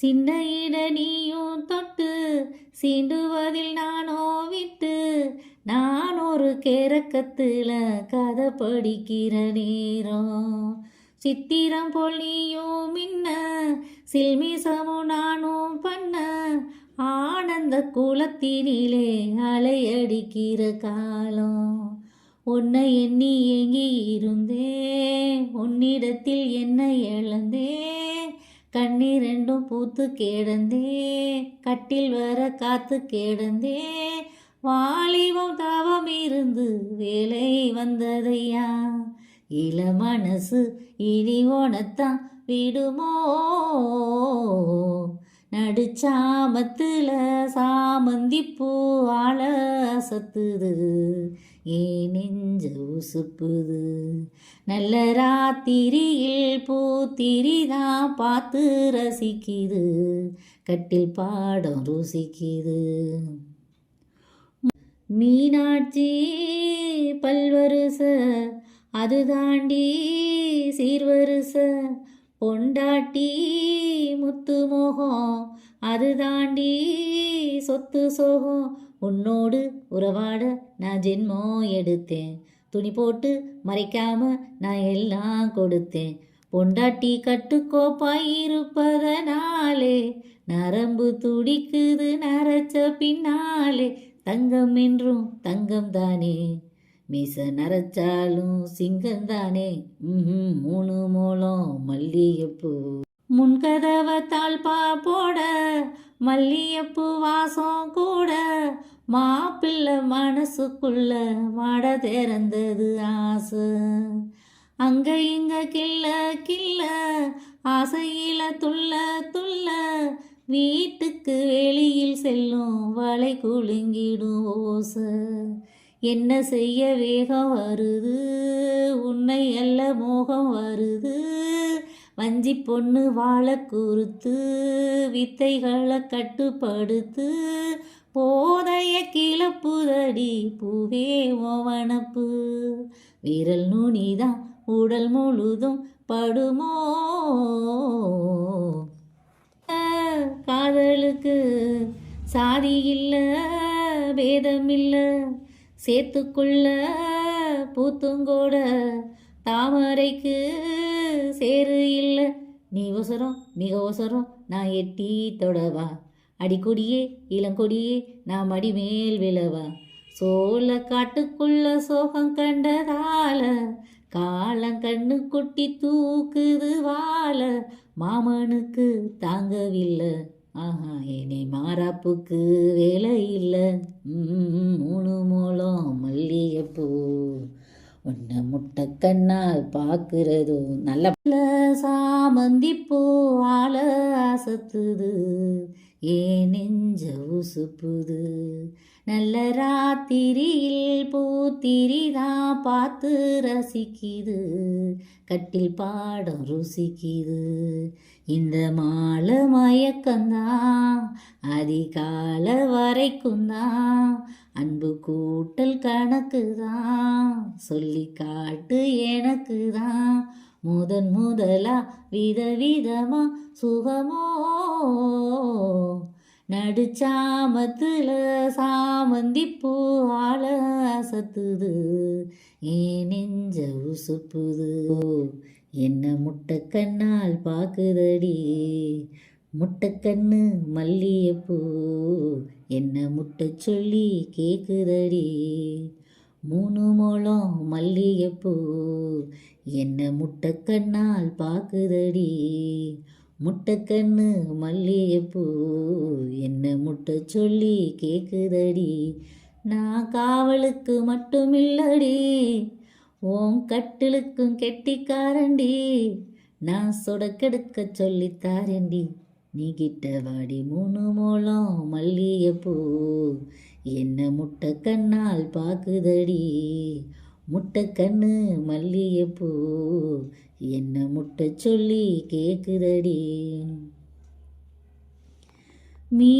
சின்ன இட நீயும் தொட்டு சீண்டுவதில் நானோ விட்டு நான் ஒரு கிறக்கத்தில் கதை படிக்கிற நேரம். சித்திரம் போல் நீயும் மின்ன சில்மிசமும் நானும் பண்ண ஆனந்த குலத்தினிலே அலையடிக்கிற காலம். உன்னை எண்ணி ஏங்கி இருந்தேன் உன்னிடத்தில் என்ன இழந்தேன் கண்ணீரெண்டும் பூத்து கேடந்தே கட்டில் வர காத்து கேடந்தே வாலிபம் தவம் இருந்து வேலை வந்ததையா? இள மனசு இனி ஓனத்தான் விடுமோ? நடுச்சாமத்தில் சாமந்தி பூ ஆள சத்துது. ஏ நெஞ்ச உசுப்புது. நல்ல ராத்திரியில் பூத்திரிதா பார்த்து ரசிக்குது. கட்டில் பாடம் ருசிக்குது. மீனாட்சி பல்வருச அது தாண்டி சீர்வருச. பொண்டாட்டி முத்து மோகம் அது தாண்டி சொத்து சோகம். உன்னோடு உறவாட நான் ஜென்மம் எடுத்தேன். துணி போட்டு மறைக்காம நான் எல்லாம் கொடுத்தேன். பொண்டாட்டி கட்டுக்கோப்பாய் இருப்பதனாலே நரம்பு துடிக்குது நரைச்ச பின்னாலே தங்கம் என்றும் தங்கம் தானே. மீச நரைச்சாலும் சிங்கம் தானே. மூணு மூலம் மல்லிகைப்பூ. முன்கதவத்தால் தாழ்பா போட மல்லிகைப்பூ வாசம் கூட மாப்பிள்ளை மனசுக்குள்ள மட திறந்தது ஆசை. அங்க இங்க கில்ல கில்ல ஆசையில துள்ள துள்ள வீட்டுக்கு வெளியில் செல்லும் வலை குலுங்கிடும் ஓசை. என்ன செய்ய வேகம் வருது? உன்னை அல்ல மோகம் வருது. வஞ்சி பொண்ணு வாழை குறுத்து வித்தைகளை கட்டுப்படுத்து போதைய கிளப்புதடி பூவே ஓவனப்பு. விரல் நுனிதான் உடல் முழுதும் படுமோ? காதலுக்கு சாதி இல்லை பேதம் இல்ல. சேத்துக்குள்ள பூத்துங்கோட தாமரைக்கு சேரு இல்லை. நீ ஒசரம் மிக ஒசரம் நான் எட்டி தொடவா. அடிக்கொடியே இளங்கொடியே நான் மடி மேல் விழவா. சோழ காட்டுக்குள்ள சோகம் கண்டதால காலம் கண்ணு கொட்டி தூக்குது வாழ மாமனுக்கு தாங்கவில்லை. ஆஹா என்னை மாறாப்புக்கு வேலை இல்லை. மூணு மூலம் மல்லிகைப்பூ. உன்னை முட்டை கண்ணால் பார்க்கிறதோ. நல்ல சாமந்தி பூ ஆள அசத்துது. ஏ நெஞ்ச உசுப்புது. நல்ல ராத்திரியில் பூத்திரிதா பார்த்து ரசிக்குது. கட்டில் பாடம் ருசிக்குது. இந்த மாலை மயக்கந்தான் அதிகால வரைக்கும் தான் அன்பு கூட்டல் கணக்கு தான் சொல்லி காட்டு எனக்கு தான் முதன் முதலா விதவிதமா சுகமோ நடுச்சாமத்துல சாமந்தி பூ ஆள அசத்துது ஏ நெஞ்ச உசுப்புது. என்ன முட்டை கண்ணால் பாக்குதடி. முட்டைக்கண்ணு மல்லிகைப்பூ என்ன முட்டை சொல்லி கேட்குதடி மூணு முழம் மல்லிகைப்பூ என்ன முட்டைக்கண்ணால் பார்க்குதடி முட்டைக்கண்ணு மல்லிகைப்பூ. என்ன முட்டை சொல்லி கேக்குதடி? நான் காவலுக்கு மட்டும் இல்லடி ஓம் கட்டிலுக்கும் கெட்டிக்காரண்டி. நான் சொடக்கெடுக்க சொல்லித்தாரண்டி நீ கிட்ட வாடி மூணு மூலம் மல்லிகைப்பூ. என்ன முட்டை கண்ணால் பார்க்குதடி முட்டை கண்ணு மல்லிகைப்பூ. என்ன முட்டை சொல்லி கேக்குதடி? மீ